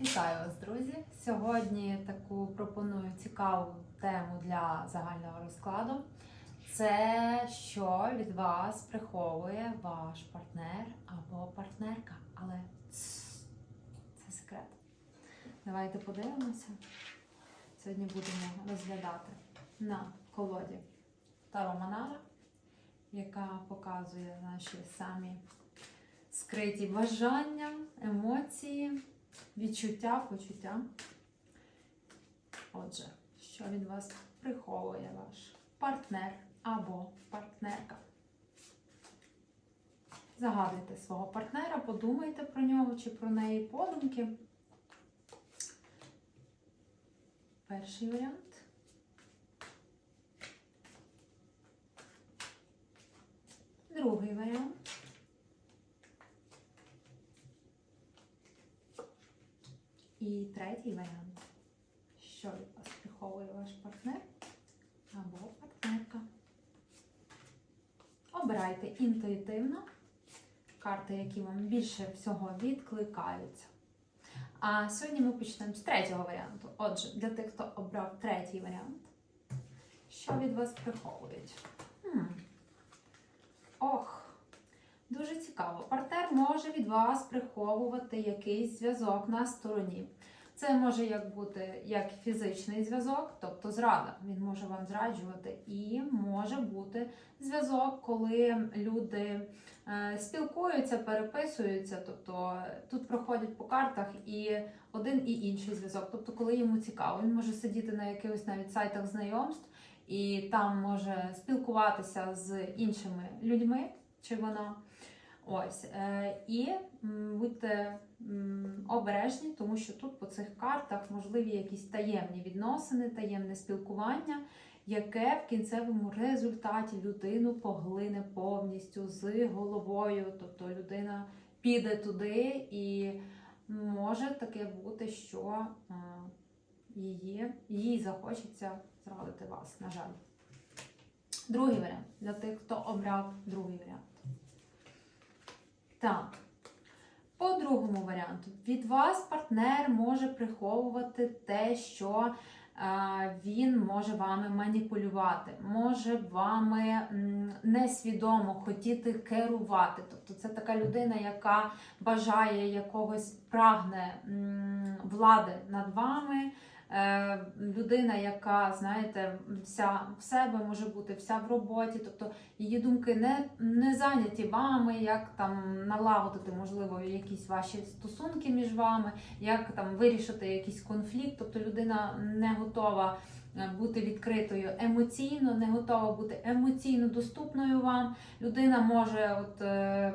Вітаю вас, друзі! Сьогодні таку пропоную цікаву тему для загального розкладу. Це що від вас приховує ваш партнер або партнерка. Але це секрет. Давайте подивимося. Сьогодні будемо розглядати на колоді Таро Манара, яка показує наші самі скриті бажання, емоції, відчуття, почуття. Отже, що від вас приховує ваш партнер або партнерка? Загадуйте свого партнера, подумайте про нього чи про неї подумки. Перший варіант. Другий варіант. І третій варіант. Що від вас приховує ваш партнер або партнерка? Обирайте інтуїтивно карти, які вам більше всього відкликаються. А сьогодні ми почнемо з третього варіанту. Отже, для тих, хто обрав третій варіант, що від вас приховують? Ох, дуже цікаво. Партнер може від вас приховувати якийсь зв'язок на стороні. Це може як бути як фізичний зв'язок, тобто зрада. Він може вам зраджувати, і може бути зв'язок, коли люди е, спілкуються, переписуються. Тобто тут проходять по картах і один і інший зв'язок. Тобто, коли йому цікаво, він може сидіти на якихось навіть сайтах знайомств і там може спілкуватися з іншими людьми, чи вона. Ось е, і будьте обережні, тому що тут по цих картах можливі якісь таємні відносини, таємне спілкування, яке в кінцевому результаті людину поглине повністю з головою. Тобто людина піде туди і може таке бути, що е, її, їй захочеться зрадити вас, на жаль. Другий варіант для тих, хто обрав другий варіант. Так. По другому варіанту, від вас партнер може приховувати те, що е, він може вами маніпулювати, може вами несвідомо хотіти керувати. Тобто це така людина, яка бажає якогось прагне влади над вами. Е, людина, яка, знаєте, вся в себе може бути, вся в роботі, тобто її думки не, не зайняті вами, як там налагодити, можливо, якісь ваші стосунки між вами, як там вирішити якийсь конфлікт. Тобто людина не готова е, бути відкритою емоційно, не готова бути емоційно доступною вам. Людина може от, е,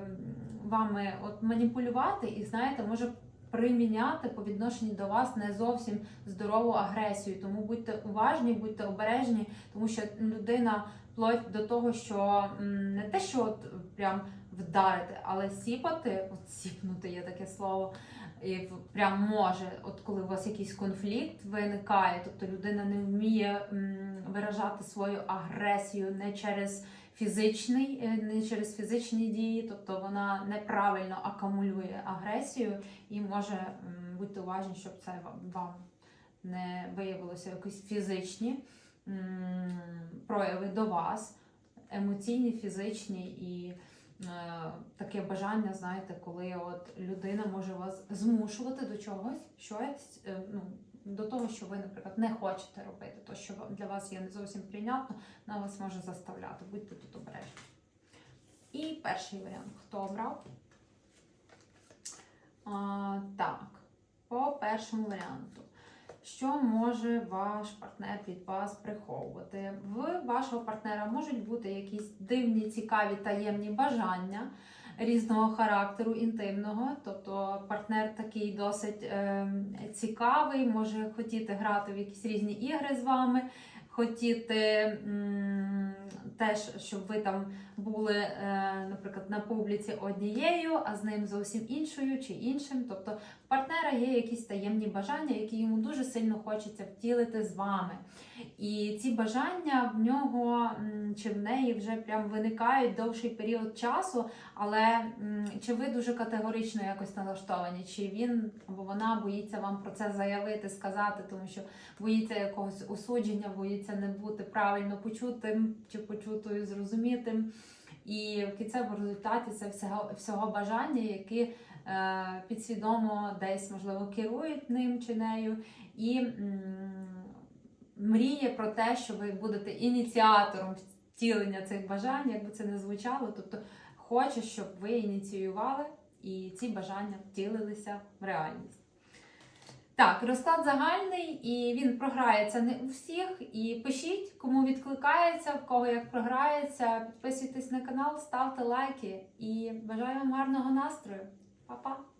вами от, маніпулювати і, знаєте, може приміняти по відношенню до вас не зовсім здорову агресію. Тому будьте уважні, будьте обережні, тому що людина вплоть до того, що не те, що от прям вдарити, але сіпати, от сіпнути є таке слово. І прям може, от коли у вас якийсь конфлікт виникає, тобто людина не вміє виражати свою агресію не через фізичний, е, не через фізичні дії, тобто вона неправильно акумулює агресію і може будьте уважні, щоб це вам- не виявилося якісь фізичні прояви до вас, емоційні, фізичні і таке бажання, знаєте, коли от людина може вас змушувати до чогось, щось, е, ну, до того, що ви, наприклад, не хочете робити, то що для вас є не зовсім прийнятно, вона вас може заставляти. Будьте тут обережні. І перший варіант, хто обрав? А, так, по першому варіанту. Що може ваш партнер від вас приховувати? В вашого партнера можуть бути якісь дивні, цікаві, таємні бажання різного характеру, інтимного. Тобто партнер такий досить е, цікавий, може хотіти грати в якісь різні ігри з вами, хотіти теж, щоб ви там були, е, наприклад, на публіці однією, а з ним зовсім іншою чи іншим. Тобто в партнера є якісь таємні бажання, які йому дуже сильно хочеться втілити з вами. І ці бажання в нього чи в неї вже прям виникають довший період часу, але чи ви дуже категорично якось налаштовані, чи він або вона боїться вам про це заявити, сказати, тому що боїться якогось осудження, боїться не бути правильно почутим чи почутою, зрозумітим. І в кінцевому результаті це всього, всього бажання, які е, підсвідомо десь можливо керують ним чи нею, і м, мріє про те, що ви будете ініціатором втілення цих бажань, як би це не звучало. Тобто хоче, щоб ви ініціювали і ці бажання втілилися в реальність. Так, розклад загальний, і він програється не у всіх. І пишіть, кому відкликається, в кого як програється. Підписуйтесь на канал, ставте лайки і бажаю вам гарного настрою. Па-па!